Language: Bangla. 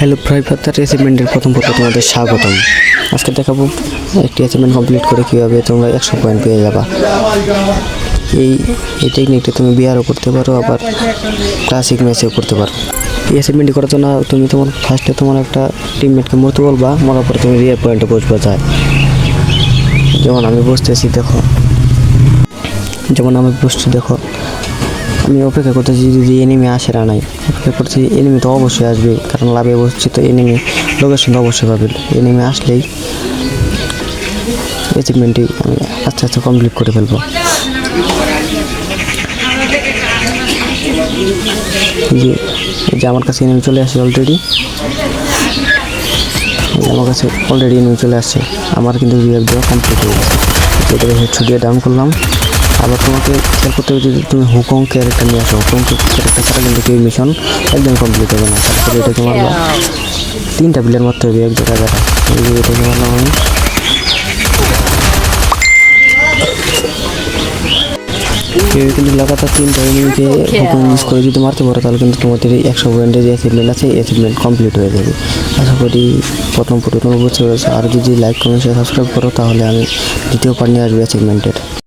হ্যালো ফ্রাই পাতার অ্যাচিভমেন্টের প্রথম পর্ব তোমাদের স্বাগতম। আজকে দেখাবো একটি অ্যাচিভমেন্ট কমপ্লিট করে কীভাবে তোমরা একশো পয়েন্ট পেয়ে যাবা। এই এই টেকনিকটা তুমি বিয়ারও করতে পারো, আবার ক্লাসিক ম্যাচেও করতে পারো। এই অ্যাচিভমেন্টটি করার জন্য তুমি তোমার ফার্স্টে তোমার একটা টিমমেটকে মরতে বলবা, মরার পরে তুমি রিয়ার পয়েন্টে বসবা যায়। যেমন আমি বসতেছি, দেখো। যেমন আমি বসছি, দেখো। আমি অপেক্ষা করতেছি যদি এনিমি আসে না নাই। অপেক্ষা করতেছি এনিমি তো অবশ্যই আসবে কারণ লাভে বসছি তো এনিমি লোকেশন অবশ্যই পাবে। এনিমি আসলেই অ্যাচিভমেন্টটি আমি আস্তে আস্তে কমপ্লিট করে ফেলব। যে যে আমার কাছে এনিমি চলে আসে অলরেডি আমার কাছে অলরেডি এনিমি চলে আসছে আমার কিন্তু রিয়াক দেওয়া কমপ্লিট হয়ে গেছে। দিয়ে ডাউন করলাম। আবার তোমাকে খেয়াল করতে হবে যদি তুমি হুকং ক্যারেক্টার নিয়ে আসো হুকং ক্যারেক্টার ছাড়া কিন্তু কেউ মিশন একদম কমপ্লিট হবে না। তারপরে এটা তোমার তিনটা প্লেয়ার মারতে হবে এক জায়গায় যারা এই যে এটাকে মারলাম আমি কেউ কিন্তু লাগাতার তিনটা এনিমিকে হুকং ইউজ করে যদি মারতে পারো তাহলে কিন্তু তোমাদের এই একশো পয়েন্টের যে অ্যাচিভমেন্ট আছে অ্যাচিভমেন্ট কমপ্লিট হয়ে যাবে। আশা করি প্রথম পর্যন্ত বুঝতে পেরেছ আর যদি লাইক কমেন্ট সাবস্ক্রাইব করো তাহলে আমি দ্বিতীয় পার্ট নিয়ে আসব অ্যাচিভমেন্টের